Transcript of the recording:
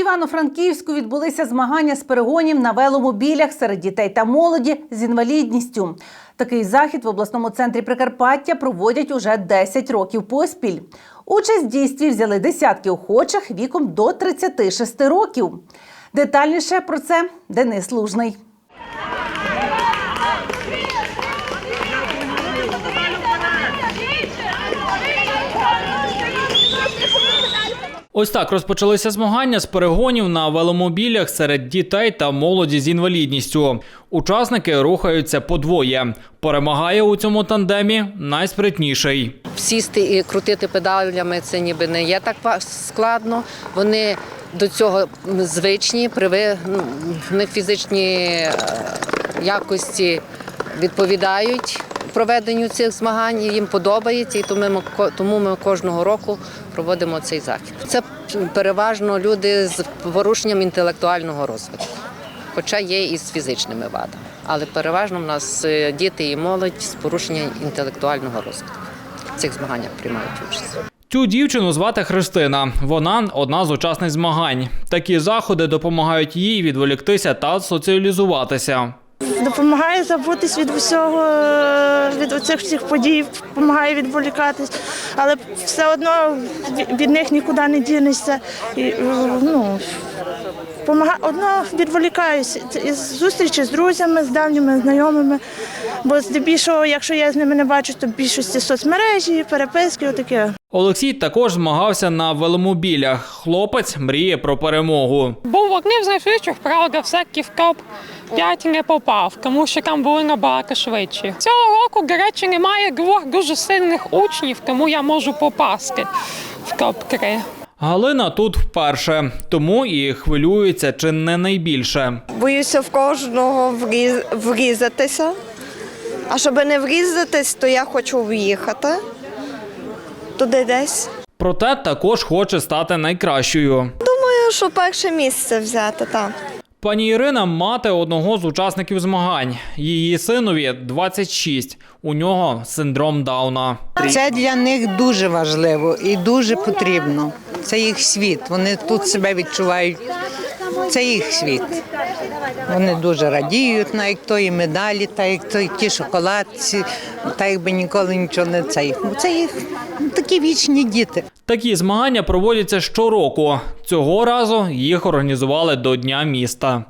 Івано-Франківську відбулися змагання з перегонів на веломобілях серед дітей та молоді з інвалідністю. Такий захід в обласному центрі Прикарпаття проводять уже 10 років поспіль. Участь в дійстві взяли десятки охочих віком до 36 років. Детальніше про це Денис Лужний. Ось так розпочалися змагання з перегонів на веломобілях серед дітей та молоді з інвалідністю. Учасники рухаються подвоє. Перемагає у цьому тандемі найспритніший. Сісти і крутити педалями це ніби не є так складно. Вони до цього звичні, приви... ну, в фізичні е, якості відповідають проведенню цих змагань. Їм подобається, і тому ми, кожного року проводимо цей захід. Це переважно люди з порушенням інтелектуального розвитку, хоча є і з фізичними вадами. Але переважно в нас е, діти і молодь з порушенням інтелектуального розвитку. В цих змаганнях приймають участь. Цю дівчину звати Христина. Вона одна з учасниць змагань. Такі заходи допомагають їй відволіктися та соціалізуватися. Допомагає забутись від усього, е, від оцих всіх подій, допомагає відволікатись, але все одно від- них нікуди не дінешся. І, е, ну, помага... одно відволікаюся. Із зустрічі з друзями, з давніми знайомими. Бо здебільшого, якщо я з ними не бачу, то більшості соцмережі, переписки, отаке. Олексій також змагався на веломобілях. Хлопець мріє про перемогу. Був одним з найшвидших, правда, все-таки в топ 5 не попав, тому що там були набагато швидші. Цього року, до речі, немає двох дуже сильних учнів, тому я можу попасти в топ 3 Галина тут вперше, тому і хвилюється чи не найбільше. Боюся в кожного вріз- врізатися. А щоб не врізатись, то я хочу в'їхати туди десь. Проте також хоче стати найкращою. Думаю, що перше місце взяти там. Пані Ірина мати одного з учасників змагань. Її синові 26. У нього синдром Дауна. Це для них дуже важливо і дуже потрібно. Це їх світ. Вони тут себе відчувають. Це їх світ. Вони дуже радіють, на як тої медалі, та як той ті шоколадці, та якби ніколи нічого не цей. Це їх такі вічні діти. Такі змагання проводяться щороку. Цього разу їх організували до Дня міста.